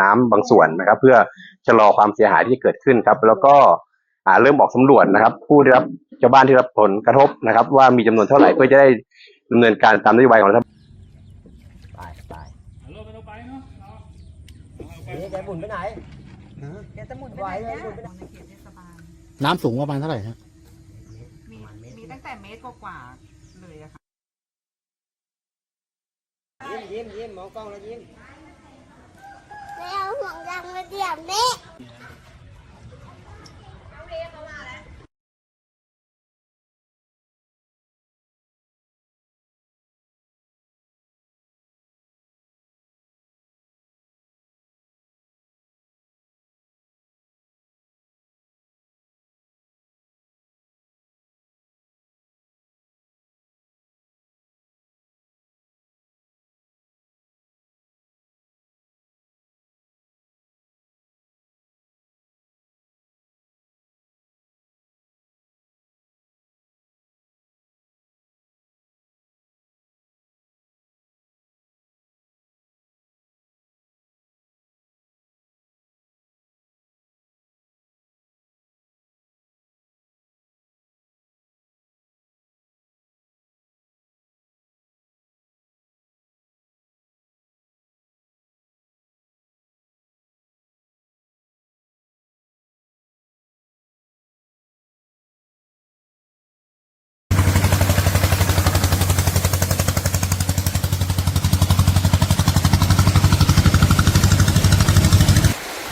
น้ำบางส่วนนะครับ เพื่อชะลอความเสียหายที่เกิดขึ้นครับ แล้วก็เริ่มออกสำรวจนะครับ ผู้ได้รับชาวบ้านที่รับผลกระทบนะครับ ว่ามีจำนวนเท่าไหร่เพื่อจะได้ดำเนินการตามนโยบายของรัฐบาลไปไปรถไม่ต้องไปเนาะเอาเอาไปนี่แกหมุนไปไหนเดี๋ยวจะหมุนไปไหวไหนเลยเนี่ยหมุนไปไหนในเขตเทศบาลน้ำสูงประมาณเท่าไหร่ฮะมีมีตั้งแต่เมตรกว่าๆเลยอะค่ะยิ้มยิ้มยิ้มมองกล้องแล้วยิ้ม ไม่เอาห่วงยางมาเดี่ยมนี้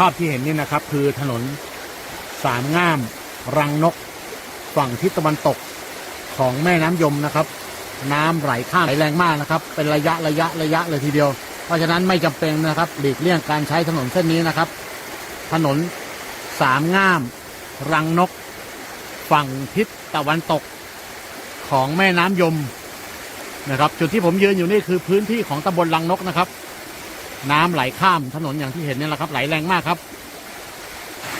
าพที่เห็นนี่นะครับ คือถนนสามง่าม รังนก ฝั่งทิศตะวันตกของแม่น้ำยมนะครับ น้ำไหลข้ามไหลแรงมากนะครับ เป็นระยะระยะระยะเลยทีเดียว เพราะฉะนั้นไม่จำเป็นนะครับ หลีกเลี่ยงการใช้ถนนเส้นนี้นะครับ ถนนสามง่าม รังนก ฝั่งทิศตะวันตกของแม่น้ำยมนะครับ จุดที่ผมยืนอยู่นี่คือพื้นที่ของตำบลรังนกนะครับ น้ำไหลข้ามถนนอย่างที่เห็นเนี่ยแหละครับไหลแรงมากครับ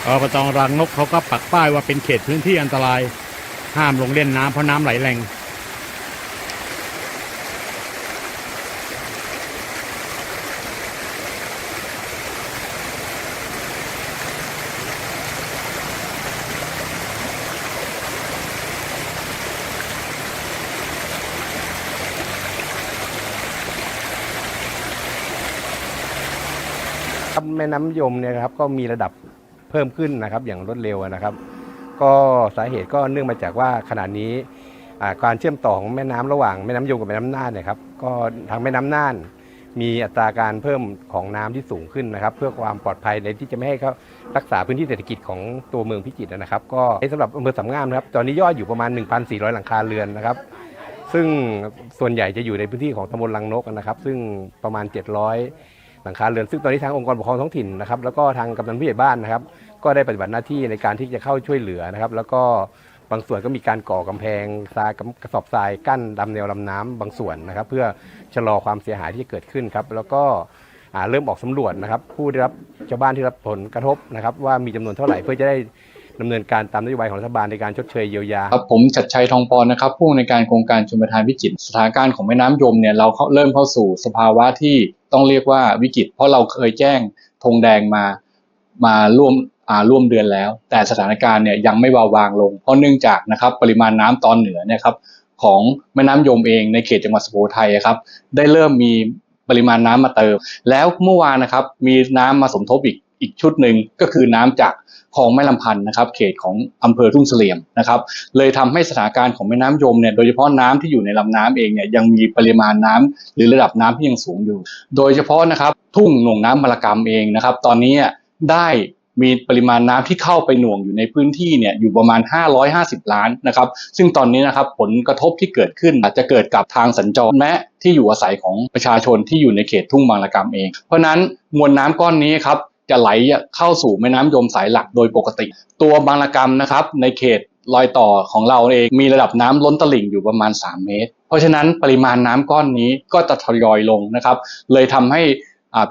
อบตรังนกเขาก็ปักป้ายว่าเป็นเขตพื้นที่อันตรายห้ามลงเล่นน้ำเพราะน้ำไหลแรง ครับแม่น้ำยมเนี่ยครับก็มีระดับเพิ่มขึ้นนะครับอย่างรวดเร็วนะครับ ก็สาเหตุก็เนื่องมาจากว่าขณะนี้การเชื่อมต่อของแม่น้ำระหว่างแม่น้ำยมกับแม่น้ำน่านเนี่ยครับก็ทางแม่น้ำน่าน มีอัตราการเพิ่มของน้ำที่สูงขึ้นนะครับ เพื่อความปลอดภัยในที่จะไม่ให้เขารักษาพื้นที่เศรษฐกิจของตัวเมืองพิจิตรนะครับ ก็สำหรับอำเภอสามงามนะครับตอนนี้ยอดอยู่ประมาณ 1,400 หลังคาเรือนนะครับ ซึ่งส่วนใหญ่จะอยู่ในพื้นที่ของตำบลลังนกนะครับ ซึ่งประมาณ 700 หลังคาเรือนซึ่งตอนนี้ทางองค์กรปกครองท้องถิ่นนะครับแล้วก็ทางกำนันผู้ใหญ่บ้านนะครับก็ได้ปฏิบัติหน้าที่ในการที่จะเข้าช่วยเหลือนะครับแล้วก็บางส่วนก็มีการก่อกำแพงทรายกระสอบทรายกั้นดำแนวลำน้ำบางส่วนนะครับ เพื่อชะลอความเสียหายที่จะเกิดขึ้นครับแล้วก็อ่าเริ่มออกสำรวจนะครับผู้ได้รับชาวบ้านที่รับผลกระทบนะครับว่ามีจำนวนเท่าไหร่เพื่อจะได้ดำเนินการตามนโยบายของรัฐบาลในการชดเชยเยียวยา ครับผมชัดชัยทองปอนนะครับผู้ในวยการโครงการชลประทานพิจิตรสถานการณ์ของแม่น้ำยมเนี่ยเราเข้าเริ่มเข้าสู่สภาวะที่ ต้องเรียกว่าวิกฤต เพราะเราเคยแจ้งธงแดงมามาร่วมอ่าร่วมเดือนแล้ว แต่สถานการณ์เนี่ยยังไม่เบาบางลง เพราะเนื่องจากนะครับปริมาณน้ำตอนเหนือเนี่ยครับของแม่น้ำยมเองในเขตจังหวัดสุโขทัยครับได้เริ่มมีปริมาณน้ำมาเติม แล้วเมื่อวานนะครับมีน้ำมาสมทบอีก อีกชุดหนึ่งก็คือน้ำจากคลองแม่ลำพันธ์นะครับ เขตของอำเภอทุ่งเสลี่ยมนะครับ เลยทำให้สถานการณ์ของแม่น้ำยมเนี่ยโดยเฉพาะน้ำที่อยู่ในลำน้ำเองเนี่ยยังมีปริมาณน้ำหรือระดับน้ำที่ยังสูงอยู่ โดยเฉพาะนะครับทุ่งหน่วงน้ำมรกรรมเองนะครับ ตอนนี้ได้มีปริมาณน้ำที่เข้าไปหน่วงอยู่ในพื้นที่เนี่ยอยู่ประมาณ 550 ล้านนะครับ ซึ่งตอนนี้นะครับผลกระทบที่เกิดขึ้นอาจจะเกิดกับทางสัญจรแม้ที่อยู่อาศัยของประชาชนที่อยู่ในเขตทุ่งบางระกรรมเอง เพราะฉะนั้นมวลน้ำก้อนนี้ครับ จะไหลเข้าสู่แม่น้ำยมสายหลักโดยปกติ ตัวบางระกรรมนะครับ ในเขตรอยต่อของเราเองมีระดับน้ำล้นตลิ่งอยู่ประมาณ 3 เมตร เพราะฉะนั้นปริมาณน้ำก้อนนี้ก็จะทยอยลงนะครับ เลยทำให้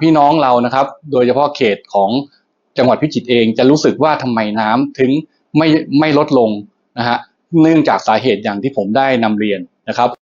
พี่น้องเรานะครับ โดยเฉพาะเขตของจังหวัดพิจิตรเองจะรู้สึกว่าทำไมน้ำถึงไม่ไม่ลดลงนะฮะเนื่องจากสาเหตุอย่างที่ผมได้นำเรียนนะครับ